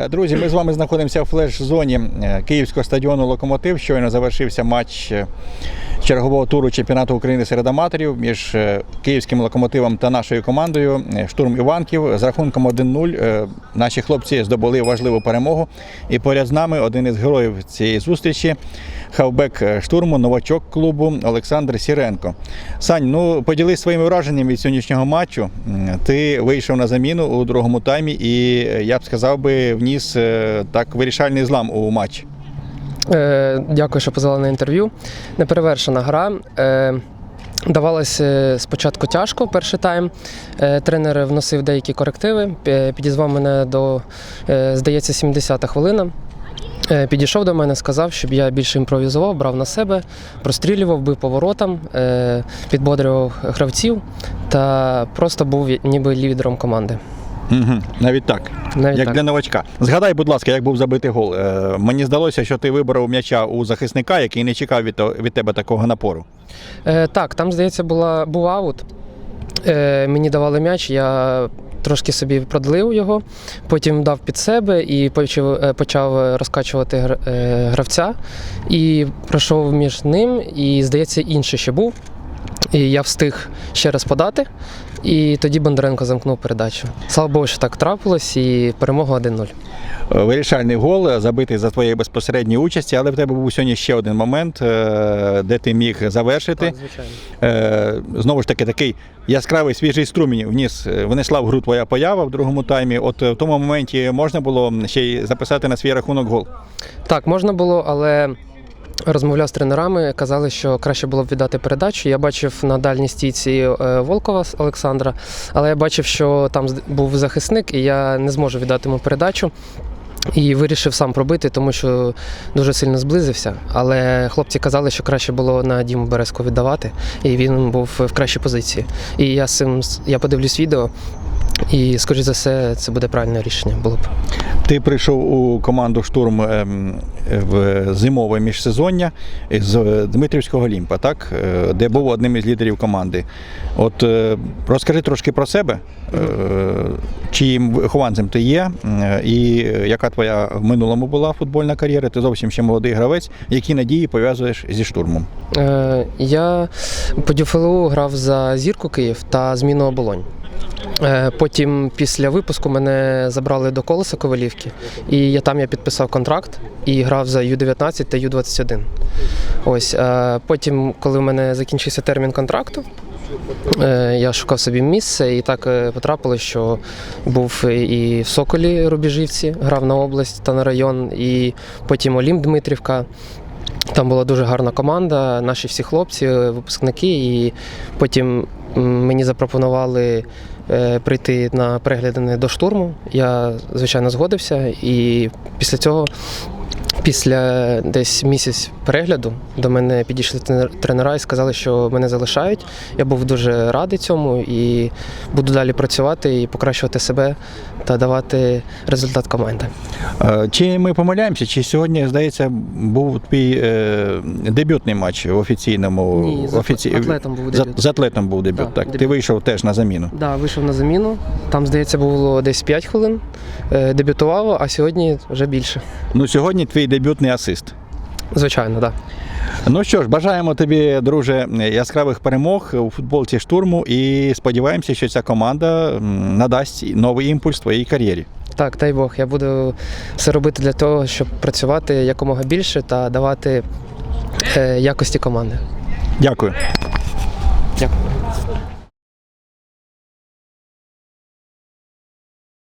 Е, Друзі, ми з вами знаходимося в флеш-зоні е, Київського стадіону Локомотив. Щойно завершився матч е, чергового туру чемпіонату України серед аматорів між е, київським локомотивом та нашою командою е, Штурм Іванків. З рахунком 1-0 е, наші хлопці здобули важливу перемогу. І поряд з нами один із героїв цієї зустрічі хавбек штурму, новачок клубу Олександр Сіренко. Сань, ну поділись своїми враженнями від сьогоднішнього матчу. Ти вийшов на заміну у другому таймі, і я б сказав би, вніс так вирішальний злам у матч. Е, Дякую, що позвали на інтерв'ю. Неперевершена гра. Е, Давалося спочатку тяжко перший тайм. Е, Тренер вносив деякі корективи. Підізвав мене до, е, здається, 70-та хвилина. Е, Підійшов до мене, сказав, щоб я більше імпровізував, брав на себе, прострілював, бив поворотам, е, підбодрював гравців та просто був ніби лідером команди. Угу. Навіть так, Навіть як так. для новачка. Згадай, будь ласка, як був забитий гол. Е, Мені здалося, що ти вибрав м'яча у захисника, який не чекав від, від тебе такого напору. Е, так, там, здається, була, був аут. Е, мені давали м'яч, я трошки собі продлив його, потім дав під себе і почав, е, почав розкачувати е, гравця. І пройшов між ним, і, здається, інший ще був. І я встиг ще раз подати, і тоді Бондаренко замкнув передачу. Слава Богу, що так трапилось, і перемога 1-0. Е, Вирішальний гол е, забитий за твоєї безпосередньої участі, але в тебе був сьогодні ще один момент, е, де ти міг завершити. звичайно. Е, Знову ж таки, такий яскравий свіжий струмінь вніс, внесла в гру твоя поява в другому таймі. От в тому моменті можна було ще й записати на свій рахунок гол. Так, можна було, але розмовляв з тренерами, казали, що краще було б віддати передачу. Я бачив на дальній стійці е, Волкова Олександра, але я бачив, що там був захисник, і я не зможу віддати йому передачу. І вирішив сам пробити, тому що дуже сильно зблизився. Але хлопці казали, що краще було на Діму Березку віддавати, і він був в кращій позиції. І я з цим я подивлюсь відео, і, скоріш за все, це буде правильне рішення. Було б. Ти прийшов у команду штурм ем, в зимове міжсезоння з е, Дмитрівського Олімпа, так? Е, де був одним із лідерів команди. От е, розкажи трошки про себе, чиїм вихованцем ти є, і яка твоя в минулому була футбольна кар'єра. Ти зовсім ще молодий гравець, які надії пов'язуєш зі штурмом. Я по ДЮФЛУ грав за зірку Київ та зміну оболонь. Е, Потім після випуску мене забрали до колеса Ковалівки, і я там я підписав контракт і грав за Ю-19 та Ю-21. Ось е, потім, коли в мене закінчився термін контракту, е, я шукав собі місце, і так потрапило, що був і в Соколі Рубіжівці, грав на область та на район, і потім Олімп Дмитрівка. Там була дуже гарна команда, наші всі хлопці, е, випускники. І потім мені запропонували е, прийти на перегляди до штурму. Я, звичайно, згодився. І після цього, після десь місяць перегляду, до мене підійшли тренера і сказали, що мене залишають. Я був дуже радий цьому і буду далі працювати і покращувати себе та давати результат команди. Е, Чи ми помиляємося, чи сьогодні, здається, був твій е, дебютний матч в офіційному Ні, з офіці- атлетом був дебют. З атлетом був дебют, Так, так. Ти вийшов теж на заміну. Да, вийшов на заміну. Там, здається, було десь 5 хвилин. Е, Дебютував, а сьогодні вже більше. Ну, сьогодні твій дебютний асист. Звичайно, так. Да. Ну що ж, бажаємо тобі, друже, яскравих перемог у футболці штурму і сподіваємося, що ця команда надасть новий імпульс твоїй кар'єрі. Так, дай Бог, я буду все робити для того, щоб працювати якомога більше та давати е, якості команди. Дякую.